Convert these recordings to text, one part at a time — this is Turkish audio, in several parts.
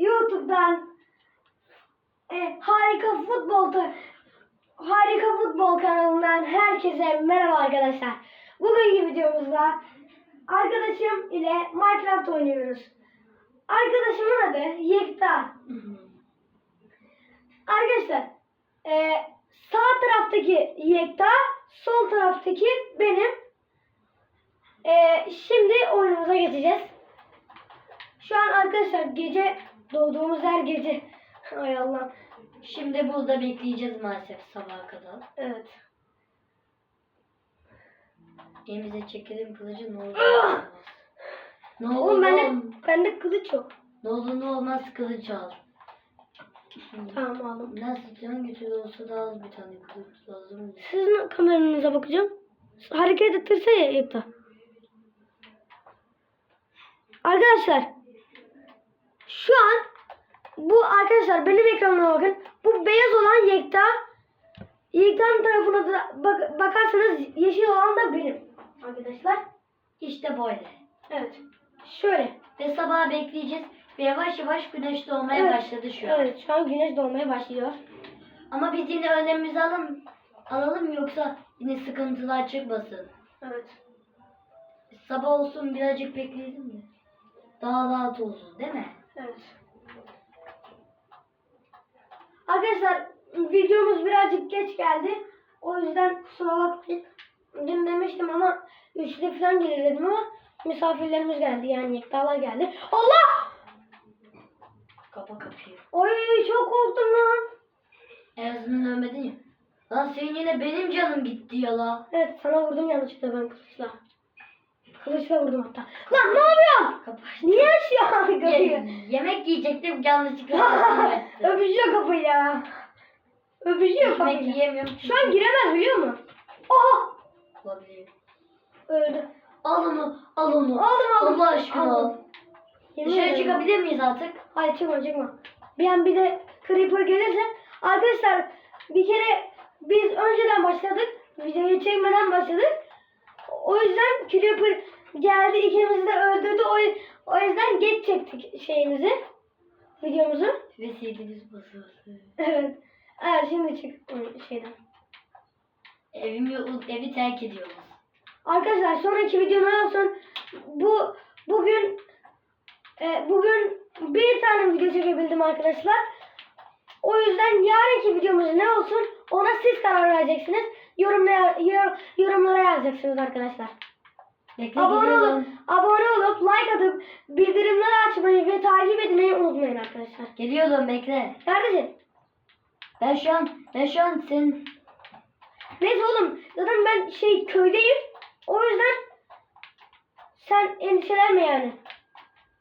YouTube'dan e, Harika Futbol Harika Futbol kanalından herkese merhaba arkadaşlar. Bugünkü videomuzda arkadaşım ile Minecraft oynuyoruz. Arkadaşımın adı Yekta. Arkadaşlar e, sağ taraftaki Yekta, sol taraftaki benim. E, şimdi oyunumuza geçeceğiz. Şu an arkadaşlar gece doğduğumuz her gece. Ay Allah. Şimdi burada bekleyeceğiz maalesef sabaha kadar. Evet. Elimize çekelim kılıcı ne olur Ah! ne olmaz. Ne olur Oğlum bende, bende kılıç yok. Ne olur ne olmaz kılıç al. Tamam aldım. Nasıl can güçlü olsa da az bir tane kılıç lazım. Sizin kameranıza bakacağım. Hareket ettirse ya Yekta. Arkadaşlar şu an bu arkadaşlar benim ekranıma bakın. Bu beyaz olan Yekta. Yekta'nın tarafına da bak- bakarsanız yeşil olan da benim. Arkadaşlar. İşte böyle. Evet. Şöyle. Ve sabaha bekleyeceğiz. Ve yavaş yavaş güneş doğmaya Evet. başladı şu an. Evet şu an güneş doğmaya başlıyor. Ama biz yine önlemimizi alalım, alalım yoksa yine sıkıntılar çıkmasın. Evet. Sabah olsun birazcık bekleyelim mi? Daha rahat olsun değil mi? Evet. Arkadaşlar videomuz birazcık geç geldi. O yüzden kusura bakmayın. Dün demiştim ama üçte falan gelir dedim ama misafirlerimiz geldi yani yektalar geldi. Allah! Kapa kapıyı. Oy çok korktum lan. En azından ölmedin ya. Lan senin yine benim canım gitti ya la. Evet sana vurdum yanlışlıkla ben kılıçla. Kılıçla vurdum hatta. Lan ne yapıyorsun? Kapa. Niye açıyorsun kapıyı? Yiyecektim yanlışlıkla kapıyı ya. Öpüşüyor Yemek kapıyı. yiyemiyorum. Şu an giremez biliyor musun? Oha! Olabilir. Öldü. Al onu, al onu. Aldım aldım. Allah aşkına al. Dışarı çıkabilir miyiz artık? Hayır çıkma çıkma. Bir an bir de Creeper gelirse. Arkadaşlar bir kere biz önceden başladık. Videoyu çekmeden başladık. O yüzden Creeper geldi ikimizi de öldürdü. O, o yüzden geç çektik şeyimizi. Videomuzu. Ve sevdiğiniz basıyorsun. Evet. Evet şimdi çık şeyden. Evimi, evi terk ediyoruz. Arkadaşlar sonraki video ne olsun? Bu bugün e, bugün bir tane video çekebildim arkadaşlar. O yüzden yarınki videomuz ne olsun? Ona siz karar vereceksiniz. Yorumlara, yor, yorumlara yazacaksınız arkadaşlar. Bekle Abone olup, abone olup, like atıp, bildirimleri açmayı ve takip etmeyi unutmayın arkadaşlar. Geliyorum bekle. Neredesin? Ben şu an, ben şu an senin Neyse oğlum zaten ben şey köydeyim. O yüzden sen endişelenme yani.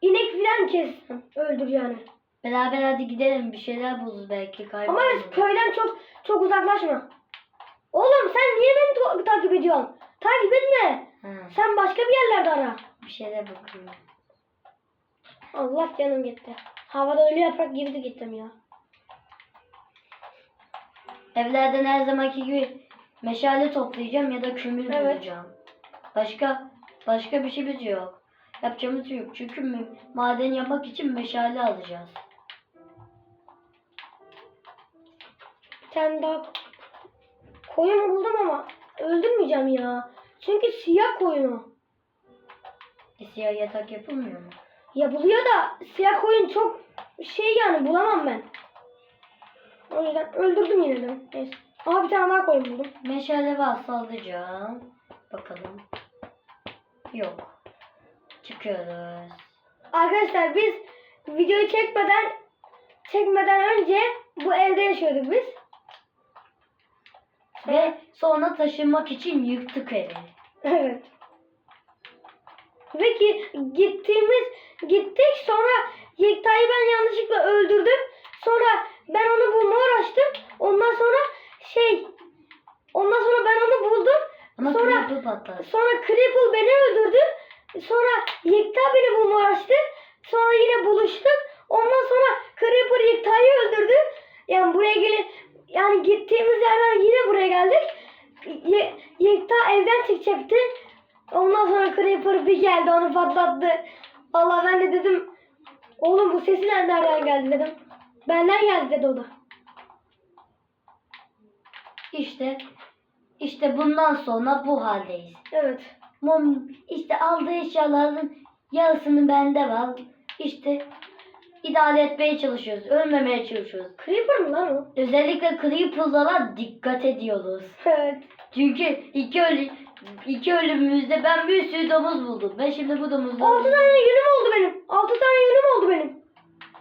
İnek filan kessin. Öldür yani. beraber hadi gidelim bir şeyler buluruz belki Ama kayboluruz. köyden çok çok uzaklaşma. Oğlum sen niye beni ta- takip ediyorsun? Takip etme. Ha, Sen başka bir yerlerde ara. bir şeyler bakıyorum. Allah canım gitti. Havada öyle yaprak girdi gittim ya. Evlerden her zamanki gibi meşale toplayacağım ya da kömür Evet. bulacağım. Başka başka bir şeyimiz yok. Yapacağımız yok. Çünkü maden yapmak için meşale alacağız. Bir tane daha koyun buldum ama öldürmeyeceğim ya. Çünkü siyah koyun o. E, siyah yatak yapılmıyor mu? Yapılıyor da siyah koyun çok şey yani bulamam ben. O yüzden öldürdüm yine de. Neyse. Aha bir tane daha koyun buldum. Meşale varsa alacağım. Bakalım. Yok. Çıkıyoruz. Arkadaşlar biz videoyu çekmeden çekmeden önce bu evde yaşıyorduk biz. Ve sonra taşınmak için yıktık evi. Evet. Ve ki gittiğimiz gittik sonra Yekta'yı ben yanlışlıkla öldürdüm. Sonra ben onu bulmaya uğraştım. Ondan sonra şey ondan sonra ben onu buldum. Ama sonra patladı. sonra Cripple beni öldürdü. Sonra Yekta beni bulmaya uğraştı. Sonra yine buluştuk. Ondan sonra Creeper Yekta'yı öldürdü. Yani buraya gelin yani gittiğimiz yerden yine buraya geldik. Ye, Yekta evden çıkacaktı. Ondan sonra Creeper bir geldi onu patlattı. Allah ben de dedim Oğlum bu sesler nereden geldi dedim. Benden geldi dedi o da. İşte işte bundan sonra bu haldeyiz. Evet. Mom işte aldığı eşyaların yarısını bende var. İşte idare etmeye çalışıyoruz. Ölmemeye çalışıyoruz. Creeper mı lan o? Özellikle Creeper'lara dikkat ediyoruz. Evet. Çünkü iki ölü iki ölümümüzde ben bir sürü domuz buldum. Ben şimdi bu domuzları... Altı tane yünüm oldu benim. Altı tane yünüm oldu benim.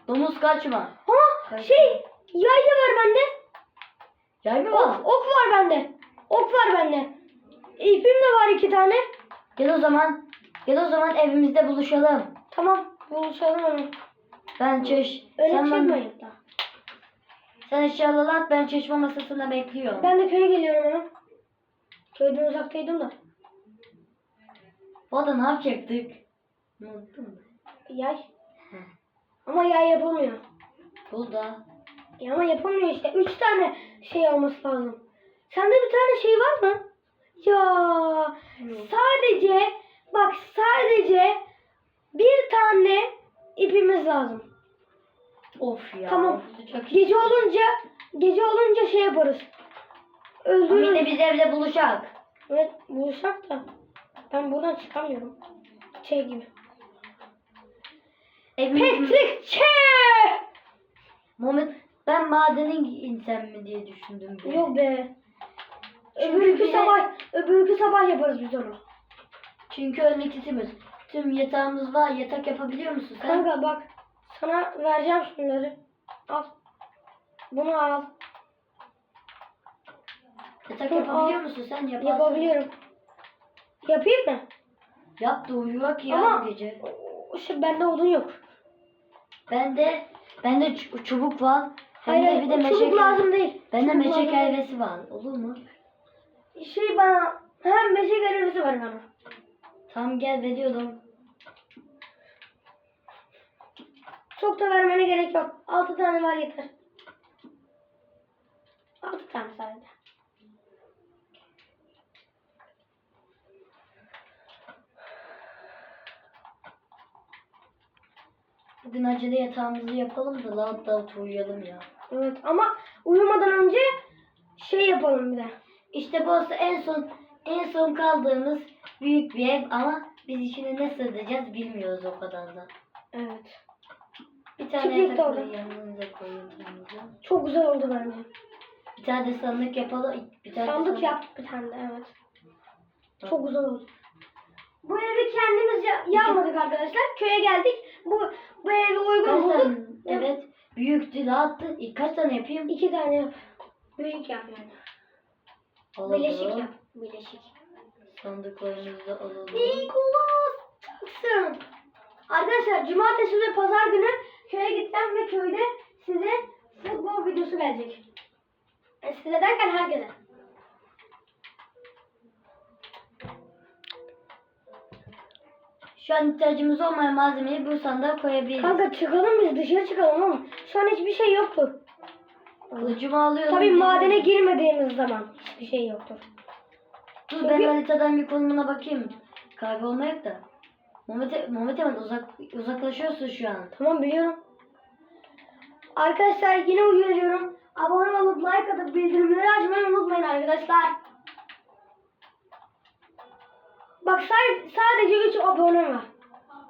Domuz kaçma. Ama şey yay da var bende. Yay mı var? Ok, ok var bende. Ok var bende. İpim de var iki tane. Gel o zaman. Gel o zaman evimizde buluşalım. Tamam. Buluşalım hemen. Ben çeş... Öyle sen, ben, çıkmayın da. sen eşyaları at ben çeşme masasında bekliyorum. Ben de köye geliyorum hemen. Köyden uzaktaydım da. Da ne yapacaktık? Unuttun mu? Yay. Ama yay yapılmıyor. Burada. Ya ama yapılmıyor işte. Üç tane şey olması lazım. Sende bir tane şey var mı? Ya sadece bak sadece bir tane ipimiz lazım. Of ya. Tamam. Çok Gece olunca gece olunca şey yaparız. Öldürürüz. yine biz evde buluşak. Evet bulursak da ben buradan çıkamıyorum. Şey gibi. Evimiz... Petrikçe! Muhammed ben madene insem mi diye düşündüm. bir. Yok be. Çünkü Öbürkü bize- sabah, öbürkü sabah yaparız biz onu. Çünkü önlükçüsümüz. Tüm yatağımız var. Yatak yapabiliyor musun sen? Kanka bak sana vereceğim şunları. Al. Bunu al. Yatak Dur, yapabiliyor al. musun sen? Yaparsın. Yapabiliyorum. Yapayım mı? Yap da uyuyak ya Ama bu gece. şey bende odun yok. Bende bende ç- çubuk var. Hem Hayır, de bir de o meşe çubuk lazım değil. Bende Çubuk meşe lazım değil. helvesi var. Olur mu? Şey bana hem meşe görevlisi var bana. Tamam gel veriyorum. Çok da vermene gerek yok. Altı tane var yeter. Altı tane sadece. Bugün acele yatağımızı yapalım da rahat rahat uyuyalım ya. Evet ama uyumadan önce şey yapalım bir de. İşte burası en son en son kaldığımız büyük bir ev ama biz içine ne sığdıracağız bilmiyoruz o kadar da. Evet. Bir tane Çiftlik de yatak orada. koyun yanınıza. Çok güzel oldu bence. Bir tane de sandık yapalım. Bir tane de Sandık yap bir tane de evet. Çok güzel oldu. Bu evi kendimiz ya- yapmadık arkadaşlar. Köye geldik. Bu bu evi uygun Kaç bulduk. tane? Evet. Büyüktü, rahattı. İlk kaç tane yapayım? İki tane yap. Büyük yap yani. Alalım. Bileşik yap. Bileşik. Sandıklarımızı da alalım. Nicholas Jackson. Arkadaşlar cumartesi ve pazar günü köye gideceğim ve köyde size futbol videosu gelecek. E, size derken herkese. Şu an ihtiyacımız olmayan malzemeyi bu sandığa koyabiliriz. Kanka çıkalım biz dışarı çıkalım oğlum. Şu an hiçbir şey yoktu. Kılıcımı alıyorum. Tabii madene girmediğimiz zaman hiçbir şey yoktur. Dur Çünkü- ben haritadan bir konumuna bakayım. Kaybolmayıp da. Muhammed, Muhammed hemen uzak, uzaklaşıyorsun şu an. Tamam biliyorum. Arkadaşlar yine uyarıyorum. Abone olup like atıp bildirimleri açmayı unutmayın arkadaşlar. Bak sa- sadece 3 abone var.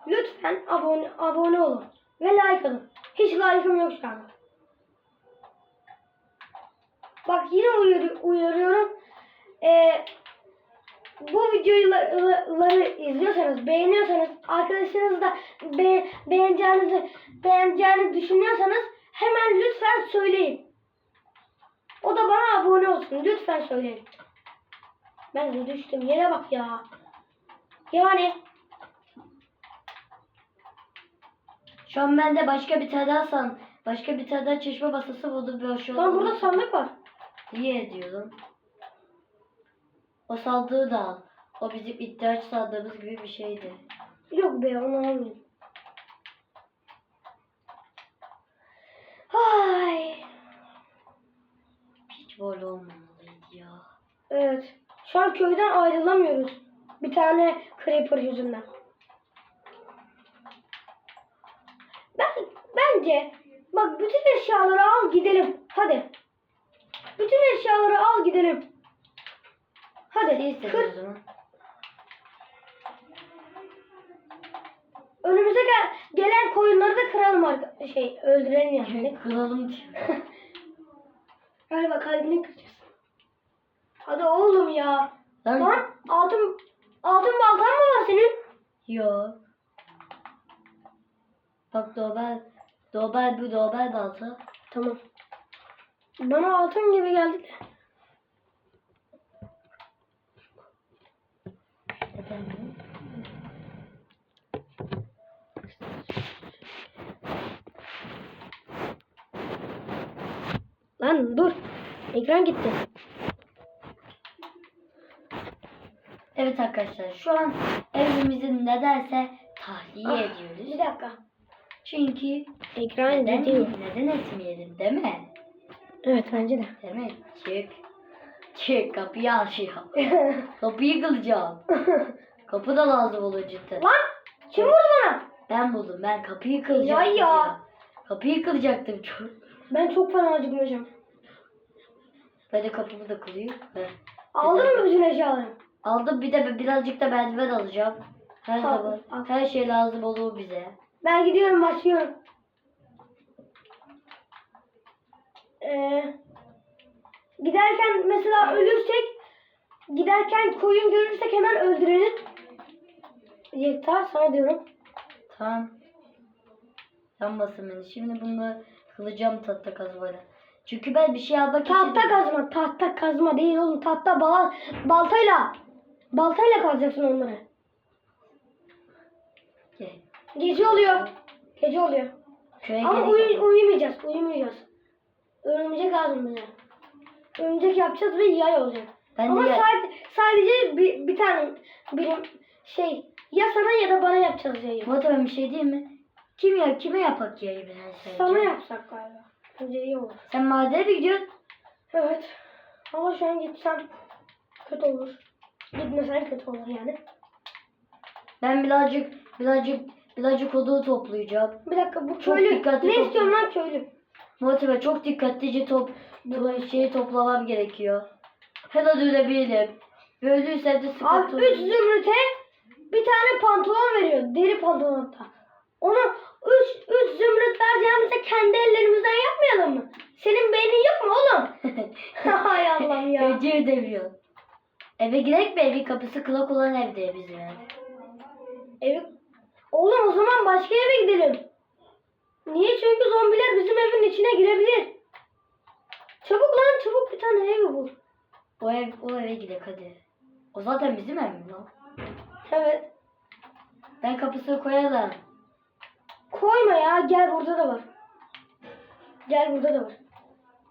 Lütfen abone abone olun ve like atın. Hiç like'ım yok şu an. Bak yine uyarı- uyarıyorum. Ee, bu videoları izliyorsanız, beğeniyorsanız, arkadaşınız da be, beğeneceğinizi, beğeneceğini düşünüyorsanız hemen lütfen söyleyin. O da bana abone olsun. Lütfen söyleyin. Ben de düştüm. Yere bak ya. Yani Şu an bende başka bir tane san, başka bir tane çeşme basası buldum. Bir hoş lan burada sandık var. İyi ediyorum. O sandığı da al. O bizim ihtiyaç sandığımız gibi bir şeydi. Yok be onu almayayım. Ay. Hiç böyle olmamalıydı ya. Evet. Şu an köyden ayrılamıyoruz. Bir tane creeper yüzünden. Ben bence bak bütün eşyaları al gidelim. Hadi. Bütün eşyaları al gidelim. Hadi. Kır. o zaman? Önümüze gel gelen koyunları da kıralım arka şey öldürelim yani. Kıralım diyor. Galiba kalbini kıracağız. Hadi oğlum ya. Lan, Lan altın altın baltan mı var senin? Yo. Bak dobel. Dobel bu dobel balta. Tamam. Bana altın gibi geldi de. Lan dur. Ekran gitti. Evet arkadaşlar şu an evimizi nedense tahliye Ah, ediyoruz. Bir dakika. Çünkü Ekran neden, gidiyor. neden etmeyelim değil mi? Evet bence de. Değil mi? Çık. Çık kapıyı aşıyor. Kapıyı kılacağım. Kapı da lazım olur cidden. Lan kim vurdu bana? Ben buldum ben kapıyı kılacaktım Ya ya. Kapıyı kılacaktım çok. Ben çok fena acıkmışım. Ben de kapımı da kılıyor. Heh. Aldın mı bütün eşyaları? Aldım bir de birazcık da merdiven alacağım. Her Al, zaman al. her şey lazım olur bize. Ben gidiyorum başlıyorum. Ee, giderken mesela ölürsek giderken koyun görürsek hemen öldürelim. Yekta sana diyorum. Tamam. Yanmasın beni. Şimdi bunu kılacağım tahta kazmayla. Çünkü ben bir şey almak için... Tahta kazma, tahta kazma değil oğlum. Tahta bal baltayla. Baltayla kazacaksın onları. Gel. Gece oluyor. Gece oluyor. Köye Ama gerek uyu, uyumayacağız, uyumayacağız. Örümcek lazım bize. Örümcek yapacağız ve yay olacak. Ben Ama de ya- sadece, sadece bir, bir tane birim şey ya sana ya da bana yapacağız yayı. Ben bir şey diyeyim mi? Kim ya kime yapak ya ben sence? Sana yapsak galiba. Bence iyi olur. Sen madene mi gidiyorsun? Evet. Ama şu an gitsem kötü olur. Gitmesen kötü olur yani. Ben birazcık birazcık birazcık odun toplayacağım. Bir dakika bu Çok köylü. Ne topla. istiyorum lan köylü? Ben çok dikkatlice top, to- şeyi toplamam gerekiyor. Hemen ölebilirim. Böyleyse de sıkıntı Abi olur. 3 zümrüte bir tane pantolon veriyor. Deri pantolon hatta. Onu 3 3 zümrüt vereceğimizde kendi ellerimizden yapmayalım mı? Senin beynin yok mu oğlum? Hay Allah'ım ya. Önce ödemiyor. Eve gidelim mi? Evin kapısı kulak olan evde bizim ev. Evi... Oğlum o zaman başka eve gidelim. Niye? Çünkü zombiler bizim evin içine girebilir. Çabuk lan çabuk bir tane ev bul. O ev o eve gidelim hadi. O zaten bizim ev mi lan? Evet. Ben kapısını koyalım. Koyma ya gel burada da var. Gel burada da var.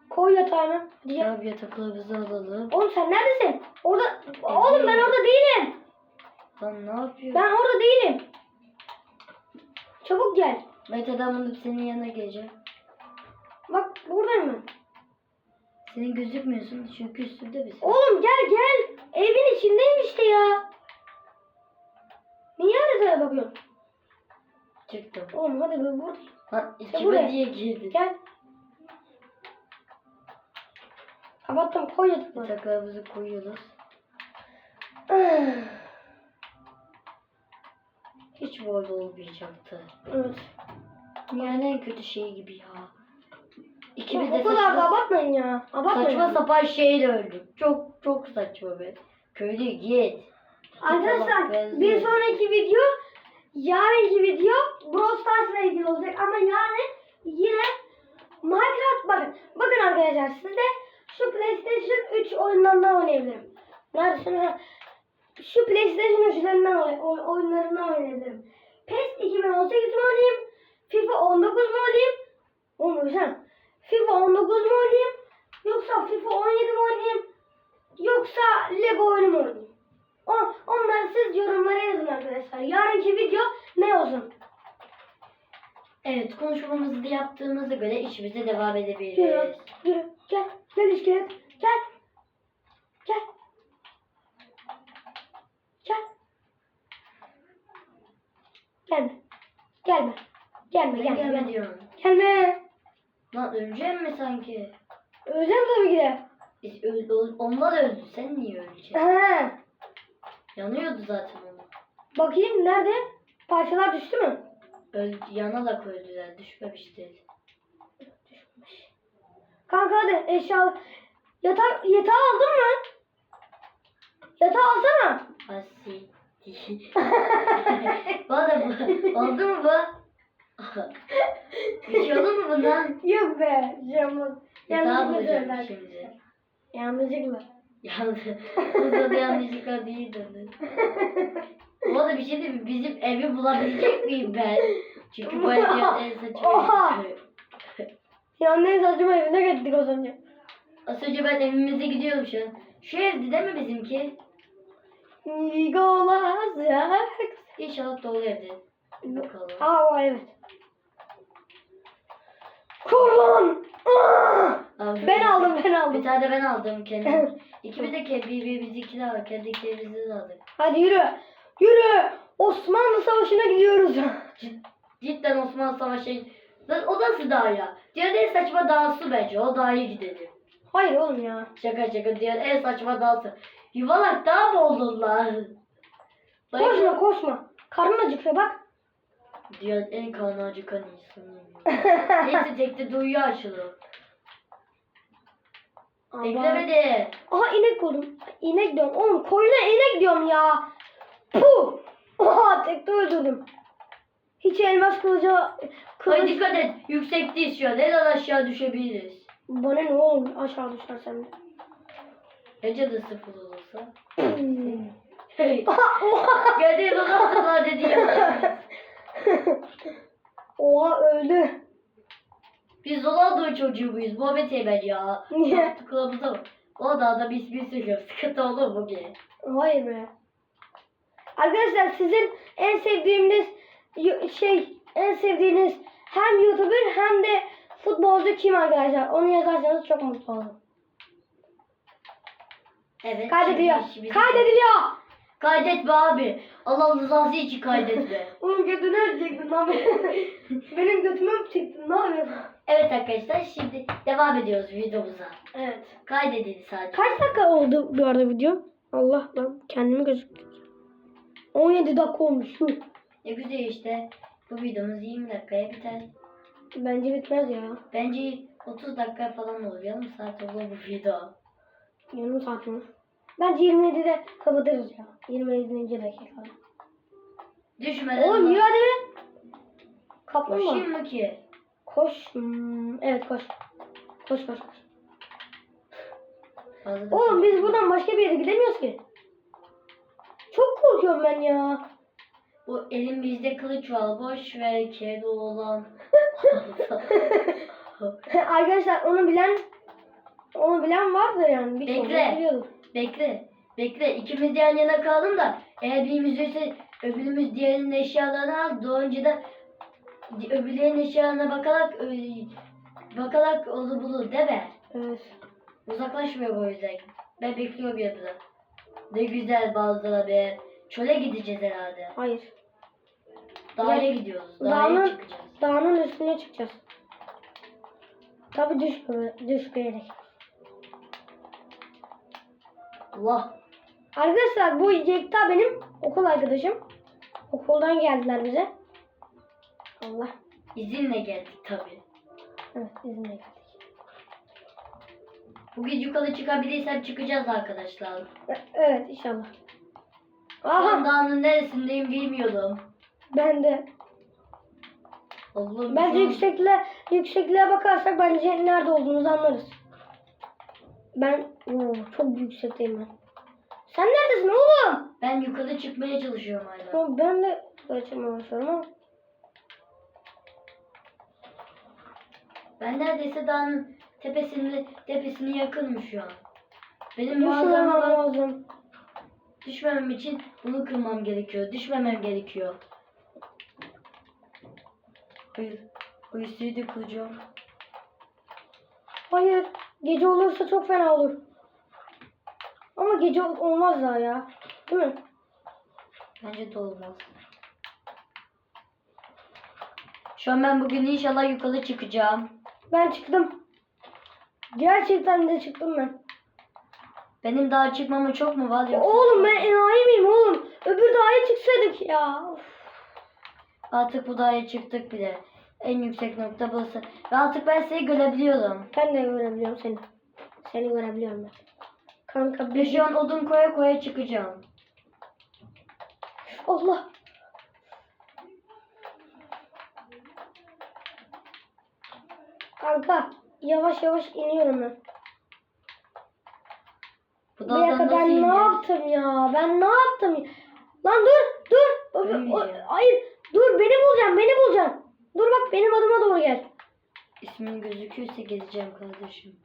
Koy yatağına. Hadi gel. Ya bir yataklarımızı alalım. Oğlum sen neredesin? Orada. Oğlum ben orada değilim. Lan ne yapıyor? Ben orada değilim. Çabuk gel. Mete'den bunu senin yanına geleceğim. Bak buradayım ben. Senin gözükmüyorsun çünkü üstünde misin? Oğlum gel gel. Evin içindeyim işte ya. Niye haritaya bakıyorsun? Çıktım. Oğlum hadi ben buradayım. Lan buraya. içime diye girdin. Gel. Kapattım koy yatakları. Yataklarımızı koyuyoruz. Hiç böyle olmayacaktı. evet. Dünyanın en kötü şeyi gibi ya. İkimiz o de kadar da saçma, abartmayın ya. Abartmayın. saçma sapan şeyle öldük. Çok çok saçma be. Köylü git. Arkadaşlar benziyor. bir sonraki video yarınki video Brawl Stars'la ilgili olacak ama yarın yine Minecraft bakın. Bakın arkadaşlar sizde şu PlayStation 3 oyunlarından oynayabilirim. Neredesin? Ha. Şu PlayStation 3 üzerinden oy- oy- oyunlarından oynayabilirim. PES 2018 mi oynayayım? FIFA 19 mu oynayayım? Oğlum güzel. FIFA 19 mu oynayayım? Yoksa FIFA 17 mi oynayayım? Yoksa Lego oyunu mu oynayayım? O, onları siz yorumlara yazın arkadaşlar. Yarınki video ne olsun? Evet konuşmamızı da yaptığımıza göre işimize devam Yürü, edebiliriz. yürü, gel, gel iskelet, gel. Gel. Gel. Gelme. Gelme. Gelme, gelme. gelme gelme. diyorum. Gelme. Lan öleceğim mi sanki? Öleceğim tabii ki de. Biz öl, öl- onlar öldü. Sen niye öleceksin? He. Yanıyordu zaten onu. Bakayım nerede? Parçalar düştü mü? Öldü, yanarak öldüler. Düşmemişti. Kanka hadi eşya. Yatak, yatağı aldın mı? Yatağı alsana. Asi. Bana bu. Oldu mu bu? Bir şey olur mu bundan? Yok be. Canım. Yatağı Yanlışlıkla bulacağım söyler. şimdi. Yanlışlıkla. Yanlış. Bu da yanlışlıkla değil dedi. Bu arada bir şey değil mi? Bizim evi bulabilecek miyim ben? Çünkü bu ev dünyanın en saçma Oha! evi. Yanlış saçma evine gittik az önce. Az önce ben evimize gidiyorum şu an. Şu evdi değil mi bizimki? Nigolas ya. İnşallah dolu evde. Bakalım. Aa evet. Kurban. Aa! Abi, Ben aldım ben Bir aldım. tane de ben aldım kendim. İkimiz de ke- bir, bir, biz iki de aldık. Kendi ikimizi de aldık. Hadi yürü. Yürü. Osmanlı Savaşı'na gidiyoruz. Cid- Cidden Osmanlı Savaşı. Lan o nasıl dağ ya? Diğer en saçma dağısı bence. O dağa gidelim. Hayır oğlum ya. Şaka şaka diğer en saçma dağısı. Yuvalak dağ mı oldun lan? Koşma koşma. Karnın acıkıyor bak. Diğer en karnı acıkan insanıyım. Neyse tekte duyuyor açılıyor. Aman. Beklemedi. Aha inek buldum. İnek diyorum. Oğlum koyuna inek diyorum ya. Puh. Oha tekte öldürdüm. Hiç elmas kılıcı... Ay Kılıç... dikkat et. Yüksekteyiz şu an. Her an aşağı düşebiliriz. Bana ne oğlum aşağı düşersen de. Ece de sıfır olursa. Hmm. Hey. Geldi babasına dedi ya. Oha öldü. Biz Ronaldo çocuğu muyuz? Muhammed Eymen ya. Niye? Kulağımıza bak. O da da biz bir sürüyor. Sıkıntı olur mu ki? Hayır be. Arkadaşlar sizin en sevdiğiniz şey en sevdiğiniz hem YouTuber hem de futbolcu kim arkadaşlar? Onu yazarsanız çok mutlu olurum. Evet. Kaydediliyor. Kaydediliyor. Kaydetme abi. Allah rızası için kaydetme. Oğlum götünü öpecektin lan. Benim götümü öpecektin. Yapıyorsun? evet arkadaşlar şimdi devam ediyoruz videomuza. Evet. Kaydedildi sadece. Kaç dakika oldu bu arada video? Allah lan kendimi gözüktüm. 17 dakika olmuş. Yuh. Ne güzel işte. Bu videomuz 20 dakikaya biter. Bence bitmez ya. Bence 30 dakika falan olur. Yarım saat olur bu video. Yarım saat mi? Bence 27'de kapatırız ya. 27. dakika. Düşmeden Oğlum yürü hadi be. Kaplumbağa. Koşayım mı ki? Koş. Hmm, evet koş. Koş koş koş. Fazla Oğlum biz buradan başka bir yere gidemiyoruz ki. Çok korkuyorum ben ya. Bu elim bizde kılıç var. Boş ver kedi oğlan. Arkadaşlar onu bilen onu bilen vardır yani. Bir Bekle. Bekle. Bekle. İkimiz yan yana kaldım da eğer birimiz ise öbürümüz diğerinin eşyalarını al. Doğunca da öbürlerinin eşyalarına bakarak bakarak onu bulur değil mi? Evet. Uzaklaşmıyor bu yüzden. Ben bekliyorum yanında. Ne güzel bazıları be. Çöle gideceğiz herhalde. Hayır. Dağa Ya- gidiyoruz. Dağa Dağın, çıkacağız. dağın üstüne çıkacağız. Tabi düşme, düşmeyerek. Allah. Arkadaşlar bu Yekta benim okul arkadaşım. Okuldan geldiler bize. Allah. İzinle geldik tabii. Evet izinle geldik. Bugün yukarı çıkabilirsem çıkacağız arkadaşlar. Evet inşallah. Aha dağın neresindeyim bilmiyorum. ben de. Allah'ım Bence yüksekliğe, yüksekliğe bakarsak bence nerede olduğumuzu anlarız. Ben Oo, çok yüksekteyim ben. Sen neredesin oğlum? Ben yukarı çıkmaya çalışıyorum hala. Oğlum Ben de başlıyorum ama. Ben neredeyse dağın tepesinde tepesine yakınım şu an. Benim Düşmemem mağazama bak- lazım. düşmemem için bunu kırmam gerekiyor. Düşmemem gerekiyor. Hayır. O isteği de kıracağım. Hayır. Gece olursa çok fena olur. Ama gece ol- olmaz daha ya. Değil mi? Bence de olmaz. Şu an ben bugün inşallah yukarı çıkacağım. Ben çıktım. Gerçekten de çıktım ben. Benim daha çıkmama çok mu var yoksa? Oğlum ben enayi miyim oğlum? Öbür dağa çıksaydık ya. Of. Artık bu dağa çıktık bile. En yüksek nokta burası. Ve artık ben seni görebiliyorum. Ben de görebiliyorum seni. Seni görebiliyorum ben. Kanka Ve bir şu an odun koya koya çıkacağım. Allah. Kanka yavaş yavaş iniyorum ben. Bu Bir dakika ben ne ineceğiz? yaptım ya? Ben ne yaptım? ya? Lan dur dur. O- o- hayır dur beni bulacaksın beni bulacaksın. Dur bak benim adıma doğru gel. İsmin gözüküyorsa geleceğim kardeşim.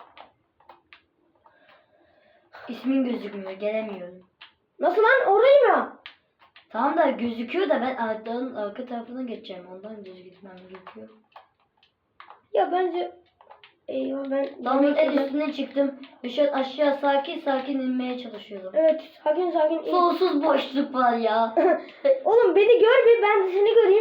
İsmin gözükmüyor, gelemiyorum. Nasıl lan oradayım ya. Tamam da gözüküyor da ben ağaçların arka tarafına geçeceğim. Ondan düz gitmem gerekiyor. Ya bence Eyvah ben Damın en üstüne çıktım. An aşağı sakin sakin inmeye çalışıyorum. Evet sakin sakin in. Sonsuz boşluk var ya. Oğlum beni gör bir ben seni göreyim.